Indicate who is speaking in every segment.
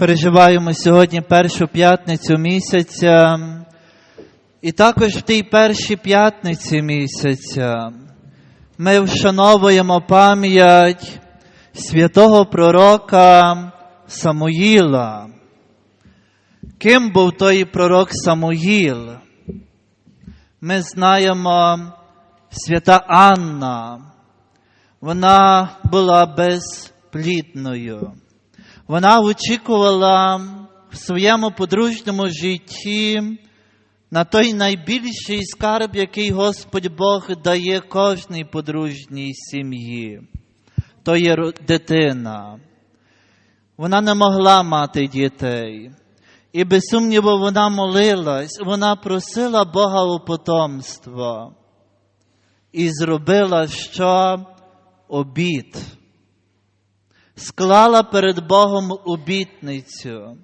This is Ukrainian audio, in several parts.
Speaker 1: Переживаємо сьогодні першу п'ятницю місяця, і також в тій першій п'ятниці місяця ми вшановуємо пам'ять святого пророка Самуїла. Ким був той пророк Самуїл? Ми знаємо свята Анна. Вона була безплідною. Вона очікувала в своєму подружньому житті на той найбільший скарб, який Господь Бог дає кожній подружній сім'ї. То є дитина. Вона не могла мати дітей. І без сумніву вона молилась, вона просила Бога у потомство. І зробила що? Обід склала перед Богом обітницю,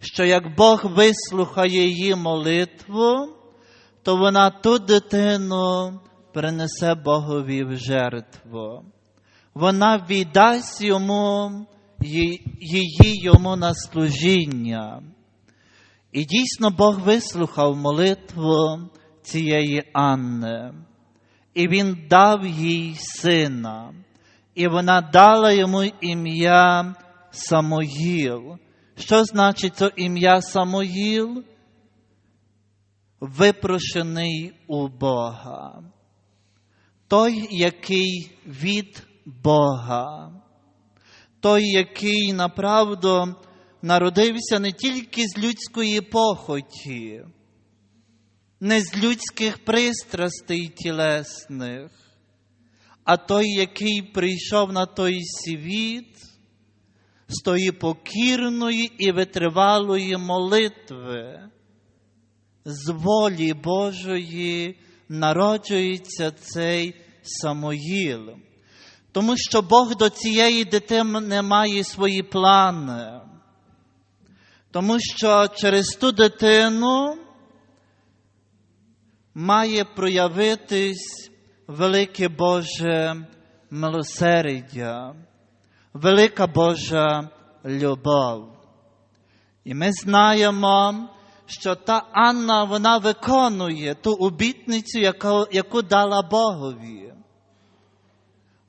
Speaker 1: що як Бог вислухає її молитву, то вона ту дитину принесе Богові в жертву. Вона віддасть йому, її йому на служіння. І дійсно Бог вислухав молитву цієї Анни, і він дав їй сина і вона дала йому ім'я Самоїл. Що значить це ім'я Самоїл? Випрошений у Бога. Той, який від Бога, той, який направду народився не тільки з людської похоті, не з людських пристрастей тілесних, а той, який прийшов на той світ з тої покірної і витривалої молитви, з волі Божої народжується цей Самоїл. Тому що Бог до цієї дитини має свої плани. Тому що через ту дитину має проявитись велике Боже милосердя, велика Божа любов. І ми знаємо, що та Анна вона виконує ту обітницю, яку, яку дала Богові.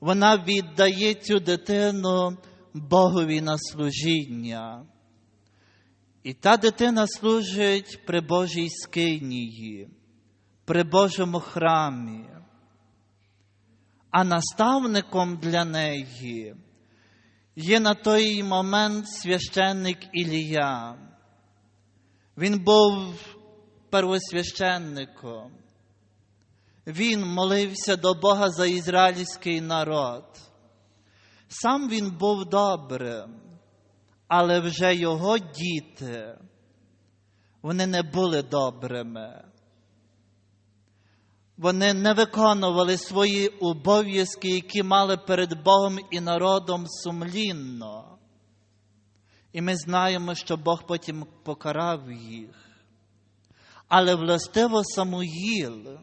Speaker 1: Вона віддає цю дитину Богові на служіння. І та дитина служить при Божій скинії, при Божому храмі а наставником для неї є на той момент священник Ілія. Він був первосвященником. Він молився до Бога за ізраїльський народ. Сам він був добрим, але вже його діти, вони не були добрими вони не виконували свої обов'язки, які мали перед Богом і народом сумлінно. І ми знаємо, що Бог потім покарав їх. Але властиво Самуїл,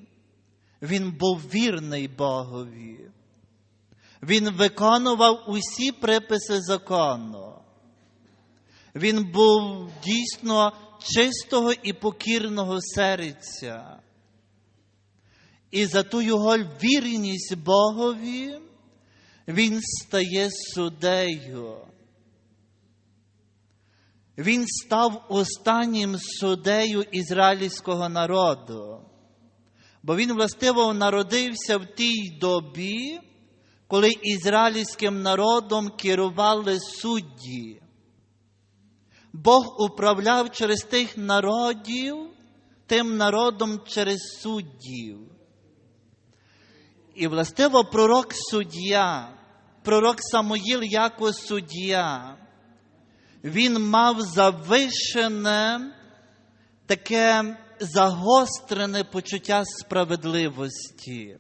Speaker 1: він був вірний Богові. Він виконував усі приписи закону. Він був дійсно чистого і покірного серця. І за ту його вірність Богові він стає суддею. Він став останнім суддею ізраїльського народу. Бо він властиво народився в тій добі, коли ізраїльським народом керували судді. Бог управляв через тих народів, тим народом через суддів. І властиво пророк суддя, пророк Самоїл як суддя, він мав завишене таке загострене почуття справедливості.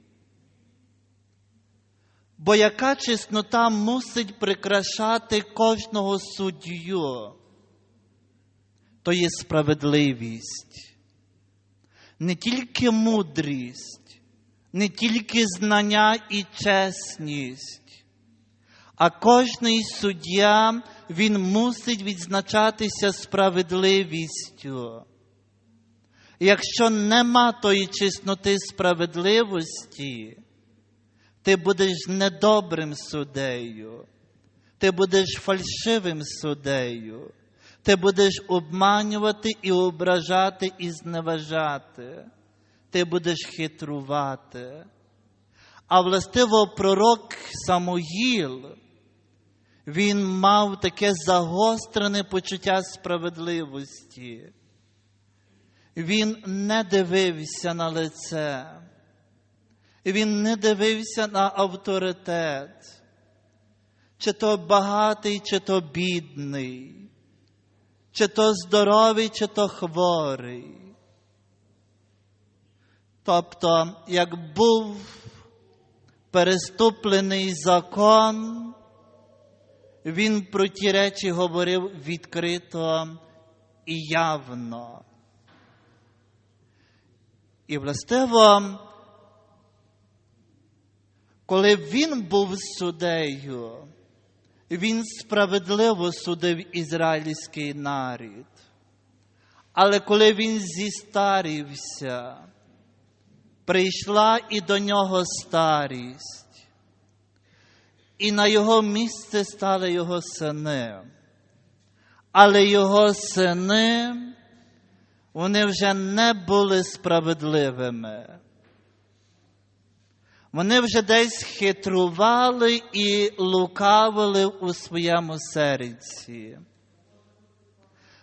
Speaker 1: Бо яка чеснота мусить прикрашати кожного суддю, то є справедливість, не тільки мудрість, не тільки знання і чесність, А кожний суддя він мусить відзначатися справедливістю. Якщо нема тої чесноти справедливості, ти будеш недобрим суддею, ти будеш фальшивим суддею, ти будеш обманювати і ображати і зневажати, ти будеш хитрувати. А властиво пророк Самуїл, він мав таке загострене почуття справедливості. Він не дивився на лице, він не дивився на авторитет, чи то багатий, чи то бідний, чи то здоровий, чи то хворий. Тобто, як був переступлений закон, він про ті речі говорив відкрито і явно. І властиво, коли він був суддею, він справедливо судив ізраїльський нарід. Але коли він зістарівся, прийшла і до нього старість, і на його місце стали його сини. Але його сини, вони вже не були справедливими. Вони вже десь хитрували і лукавили у своєму серці.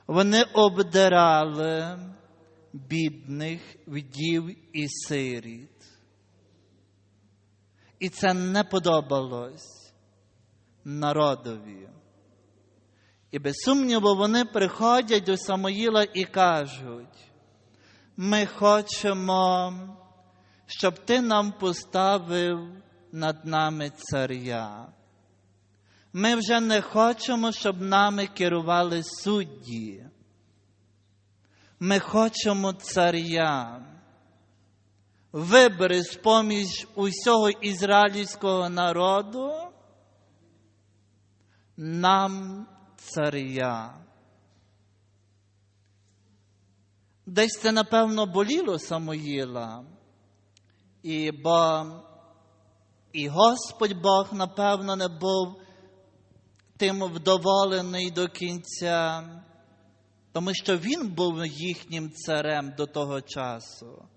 Speaker 1: Вони обдирали бідних вдів і сиріт. І це не подобалось народові. І без сумніву вони приходять до Самоїла і кажуть, ми хочемо, щоб ти нам поставив над нами царя. Ми вже не хочемо, щоб нами керували судді. Ми хочемо царя. Вибери з поміж усього ізраїльського народу нам царя. Десь це, напевно, боліло Самоїла, і бо і Господь Бог, напевно, не був тим вдоволений до кінця, тому що Він був їхнім царем до того часу.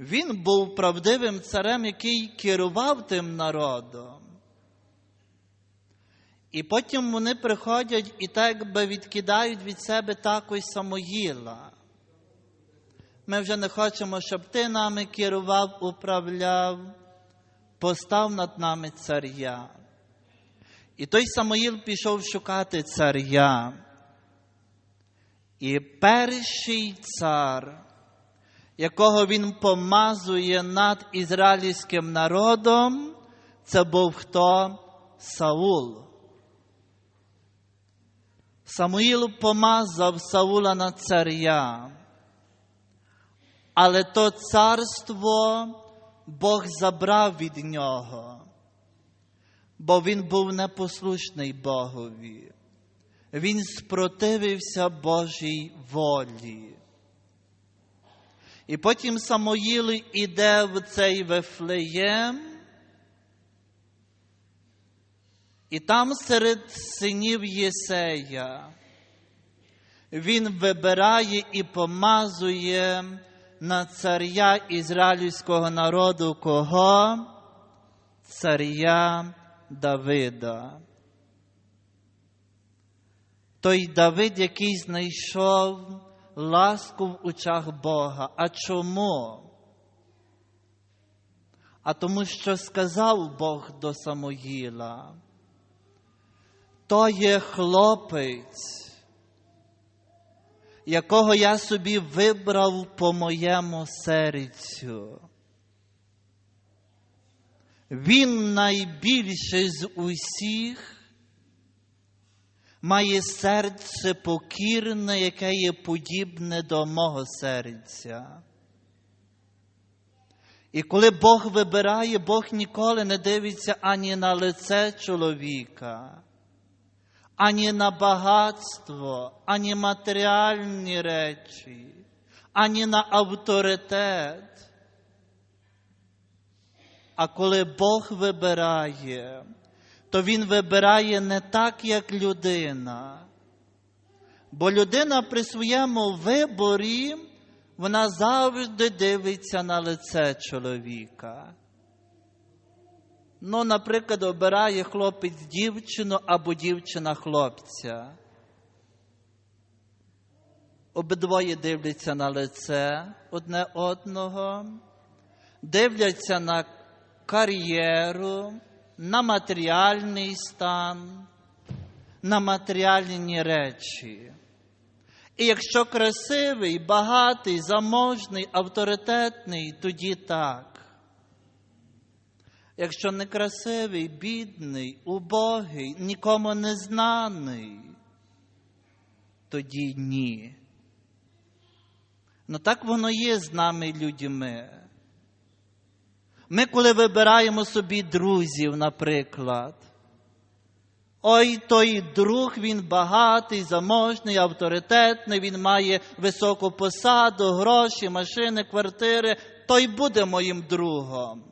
Speaker 1: Він був правдивим царем, який керував тим народом. І потім вони приходять і так би відкидають від себе також Самоїла. Ми вже не хочемо, щоб ти нами керував, управляв, постав над нами царя. І той Самоїл пішов шукати царя. І перший цар, якого він помазує над ізраїльським народом, це був хто? Саул. Самуїл помазав Саула на царя, але то царство Бог забрав від нього, бо він був непослушний Богові. Він спротивився Божій волі. І потім Самоїл іде в цей Вифлеєм, і там серед синів Єсея він вибирає і помазує на царя ізраїльського народу кого? Царя Давида. Той Давид, який знайшов ласку в очах Бога. А чому? А тому, що сказав Бог до Самоїла, то є хлопець, якого я собі вибрав по моєму серцю. Він найбільший з усіх має серце покірне, яке є подібне до мого серця. І коли Бог вибирає, Бог ніколи не дивиться ані на лице чоловіка, ані на багатство, ані матеріальні речі, ані на авторитет. А коли Бог вибирає, то Він вибирає не так, як людина. Бо людина при своєму виборі, вона завжди дивиться на лице чоловіка. Ну, наприклад, обирає хлопець дівчину або дівчина хлопця. Обидвоє дивляться на лице одне одного, дивляться на кар'єру, на матеріальний стан, на матеріальні речі. І якщо красивий, багатий, заможний, авторитетний, тоді так. Якщо некрасивий, бідний, убогий, нікому не знаний, тоді ні. Ну так воно є з нами людьми. Ми, коли вибираємо собі друзів, наприклад, ой той друг, він багатий, заможний, авторитетний, він має високу посаду, гроші, машини, квартири, той буде моїм другом.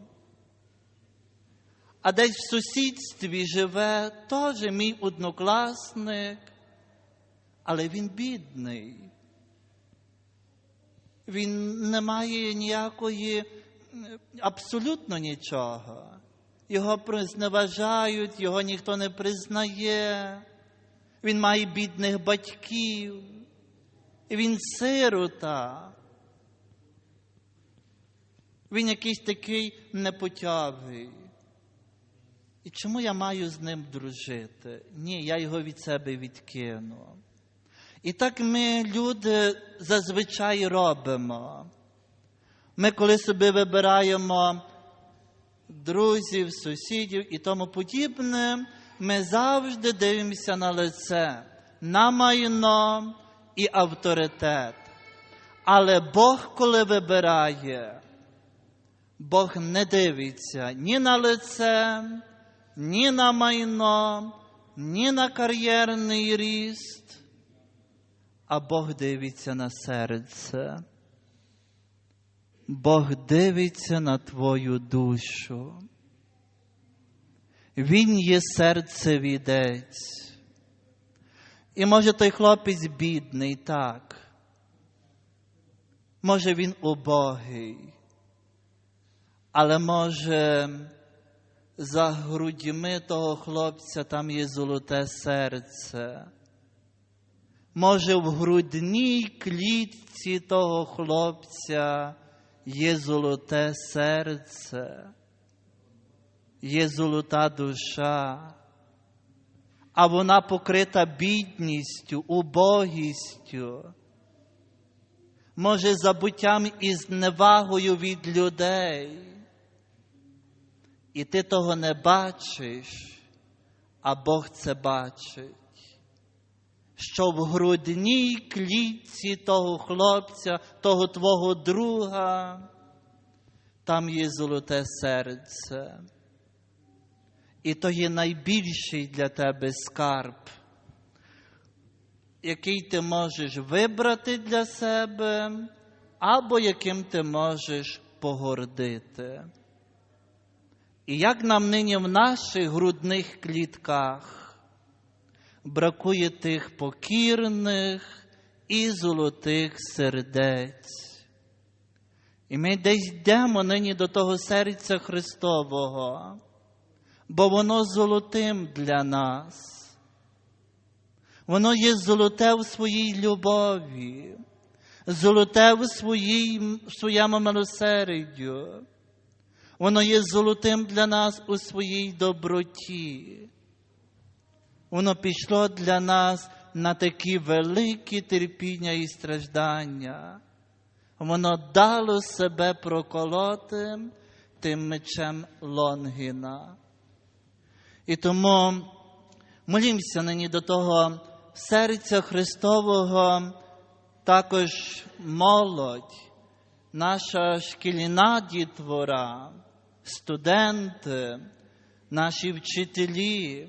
Speaker 1: А десь в сусідстві живе теж мій однокласник, але він бідний. Він не має ніякої, абсолютно нічого. Його зневажають, його ніхто не признає. Він має бідних батьків, він сирота. Він якийсь такий непотявий. І чому я маю з ним дружити? Ні, я його від себе відкину. І так ми, люди, зазвичай робимо. Ми, коли собі вибираємо друзів, сусідів і тому подібне, ми завжди дивимося на лице, на майно і авторитет. Але Бог, коли вибирає, Бог не дивиться ні на лице, ні на майно, ні на кар'єрний ріст, а Бог дивиться на серце. Бог дивиться на твою душу. Він є серцевідець. І може той хлопець бідний, так. Може він убогий, але може за грудьми того хлопця там є золоте серце. Може, в грудній клітці того хлопця є золоте серце, є золота душа, а вона покрита бідністю, убогістю, може, забуттям і зневагою від людей. І ти того не бачиш, а Бог це бачить що в грудній клітці того хлопця, того твого друга, там є золоте серце. І то є найбільший для тебе скарб, який ти можеш вибрати для себе, або яким ти можеш погордити. І як нам нині в наших грудних клітках бракує тих покірних і золотих сердець. І ми десь йдемо нині до того серця Христового, бо воно золотим для нас. Воно є золоте в своїй любові, золоте в, своїй, в своєму милосердю. Воно є золотим для нас у своїй доброті воно пішло для нас на такі великі терпіння і страждання. Воно дало себе проколоти тим мечем Лонгіна. І тому молімося нині до того серця Христового, також молодь. наша шкільна дітвора, студенти, наші вчителі,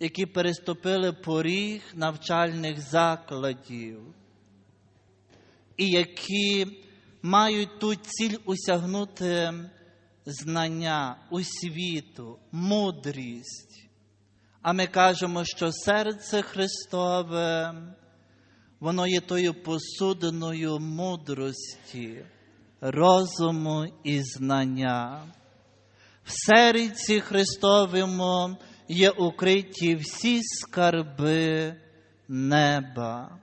Speaker 1: які переступили поріг навчальних закладів, і які мають ту ціль усягнути знання, освіту, мудрість. А ми кажемо, що серце Христове, воно є тою посудиною мудрості, розуму і знання. В серці Христовому є укриті всі скарби неба.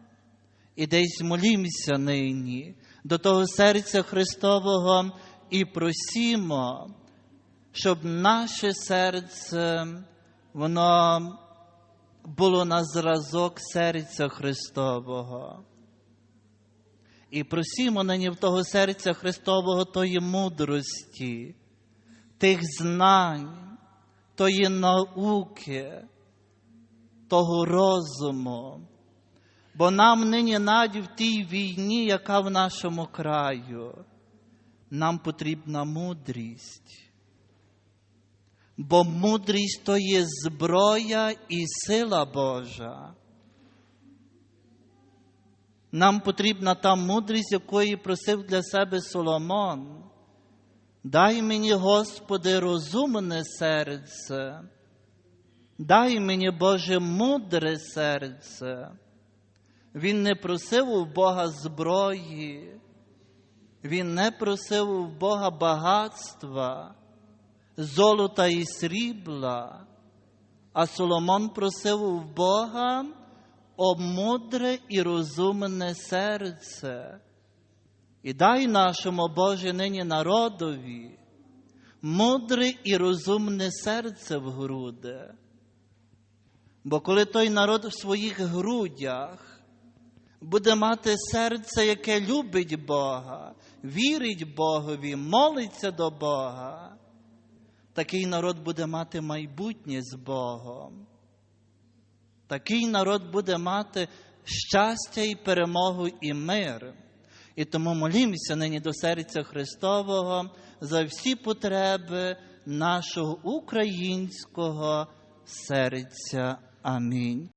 Speaker 1: І десь молімося нині до того серця Христового і просімо, щоб наше серце, воно було на зразок серця Христового. І просімо нині в того серця Христового тої мудрості, тих знань, тої науки, того розуму. Бо нам нині навіть в тій війні, яка в нашому краю, нам потрібна мудрість. Бо мудрість то є зброя і сила Божа. Нам потрібна та мудрість, якої просив для себе Соломон. Дай мені, Господи, розумне серце, дай мені, Боже, мудре серце. Він не просив у Бога зброї, він не просив у Бога багатства, золота і срібла, а Соломон просив у Бога о мудре і розумне серце. І дай нашому Боже нині народові мудре і розумне серце в груди. Бо коли той народ в своїх грудях буде мати серце, яке любить Бога, вірить Богові, молиться до Бога, такий народ буде мати майбутнє з Богом. Такий народ буде мати щастя і перемогу і мир. І тому молімося нині до серця Христового за всі потреби нашого українського серця. Амінь.